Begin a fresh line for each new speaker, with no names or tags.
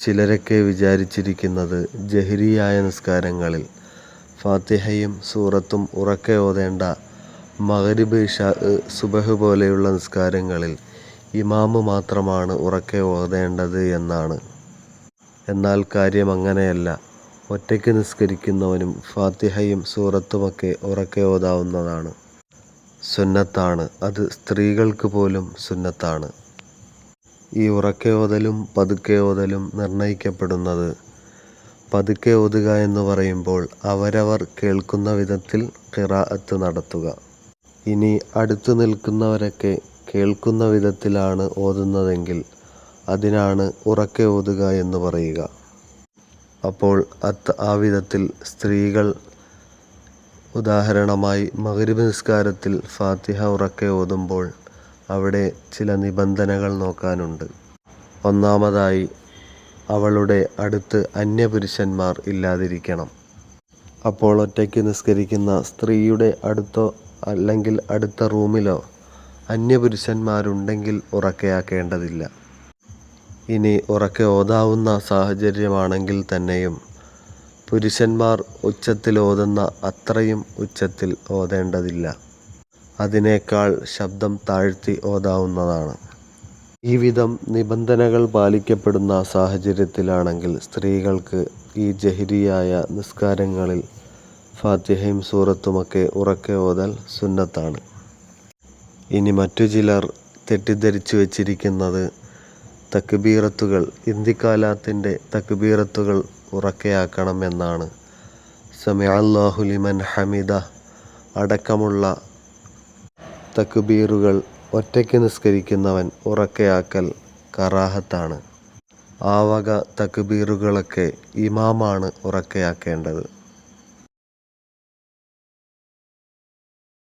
ചിലരൊക്കെ വിചാരിച്ചിരിക്കുന്നത് ജഹരിയായ നിസ്കാരങ്ങളിൽ ഫാത്തിഹയും സൂറത്തും ഉറക്കെ ഓതേണ്ട മഗ്രിബ് ഇശാ സുബഹ് പോലെയുള്ള നിസ്കാരങ്ങളിൽ ഇമാമ് മാത്രമാണ് ഉറക്കെ ഓതേണ്ടത് എന്നാണ്. എന്നാൽ കാര്യം അങ്ങനെയല്ല. ഒറ്റയ്ക്ക് നിസ്കരിക്കുന്നവനും ഫാത്തിഹയും സൂറത്തുമൊക്കെ ഉറക്കെ ഓതാവുന്നതാണ്. സുന്നത്താണ്. അത് സ്ത്രീകൾക്ക് പോലും സുന്നത്താണ്. ഈ ഉറക്കെ ഓതലും പതുക്കെ ഓതലും നിർണയിക്കപ്പെടുന്നത് പതുക്കെ ഓതുക എന്ന് പറയുമ്പോൾ അവരവർ കേൾക്കുന്ന വിധത്തിൽ ഖിറാഅത്ത് നടത്തുക. ഇനി അടുത്ത് നിൽക്കുന്നവരൊക്കെ കേൾക്കുന്ന വിധത്തിലാണ് ഓതുന്നതെങ്കിൽ അതിനാണ് ഉറക്കെ ഓതുക എന്ന് പറയുക. അപ്പോൾ അത്ത് ആ വിധത്തിൽ സ്ത്രീകൾ ഉദാഹരണമായി മഗ്രിബ് നിസ്കാരത്തിൽ ഫാത്തിഹ ഉറക്കെ ഓതുമ്പോൾ അവിടെ ചില നിബന്ധനകൾ നോക്കാനുണ്ട്. ഒന്നാമതായി അവളുടെ അടുത്ത് അന്യപുരുഷന്മാർ ഇല്ലാതിരിക്കണം. അപ്പോൾ ഒറ്റയ്ക്ക് നിസ്കരിക്കുന്ന സ്ത്രീയുടെ അടുത്തോ അല്ലെങ്കിൽ അടുത്ത റൂമിലോ അന്യപുരുഷന്മാരുണ്ടെങ്കിൽ ഉറക്കയാക്കേണ്ടതില്ല ഇനി ഉറക്കെ ഓതാവുന്ന സാഹചര്യമാണെങ്കിൽ തന്നെയും പുരുഷന്മാർ ഉച്ചത്തിൽ ഓതുന്ന അത്രയും ഉച്ചത്തിൽ ഓതേണ്ടതില്ല. അതിനേക്കാൾ ശബ്ദം താഴ്ത്തി ഓതാവുന്നതാണ്. ഈ വിധം നിബന്ധനകൾ പാലിക്കപ്പെടുന്ന സാഹചര്യത്തിലാണെങ്കിൽ സ്ത്രീകൾക്ക് ഈ ജഹിരിയായ നിസ്കാരങ്ങളിൽ ഫാത്തിഹയും സൂറത്തുമൊക്കെ ഉറക്കെ ഓതൽ സുന്നത്താണ്. ഇനി മറ്റു ചിലർ തെറ്റിദ്ധരിച്ചു വച്ചിരിക്കുന്നത് തക്ബീറത്തുകൾ ഇന്തിക്കാലാത്തിന്റെ തക്ബീറത്തുകൾ ഉറക്കെയാക്കണം എന്നാണ്. സമിഅല്ലാഹു ലിമൻ അടക്കമുള്ള തക്ബീറുകൾ ഒറ്റയ്ക്ക് നിസ്കരിക്കുന്നവൻ ഉറക്കയാക്കൽ കറാഹത്താണ്. ആ വക തക്ബീറുകളൊക്കെ ഇമാമാണ് ഉറക്കെയാക്കേണ്ടത്.